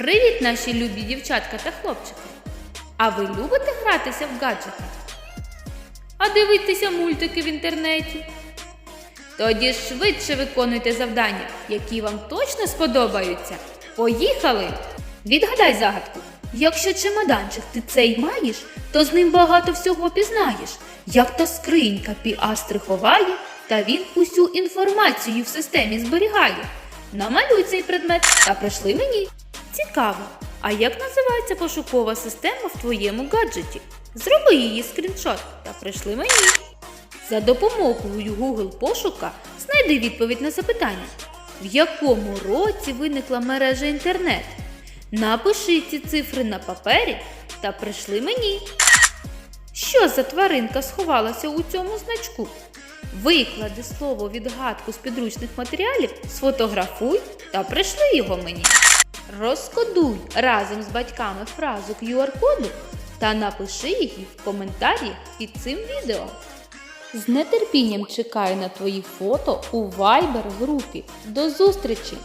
Привіт, наші любі дівчатка та хлопчики! А ви любите гратися в гаджети? А дивитися мультики в інтернеті? Тоді швидше виконуйте завдання, які вам точно сподобаються. Поїхали! Відгадай загадку. Якщо чемоданчик ти цей маєш, то з ним багато всього пізнаєш. Як та скринька піастри ховає, та він усю інформацію в системі зберігає. Намалюй цей предмет та прийшли мені. Цікаво. А як називається пошукова система в твоєму гаджеті? Зроби її скріншот та прийшли мені. За допомогою Google пошука знайди відповідь на запитання, в якому році виникла мережа інтернет. Напиши ці цифри на папері та прийшли мені. Що за тваринка сховалася у цьому значку? Виклади слово відгадку з підручних матеріалів, сфотографуй та прийшли його мені. Розкодуй разом з батьками фразу QR-коду та напиши її в коментарі під цим відео. З нетерпінням чекаю на твої фото у Viber групі. До зустрічі!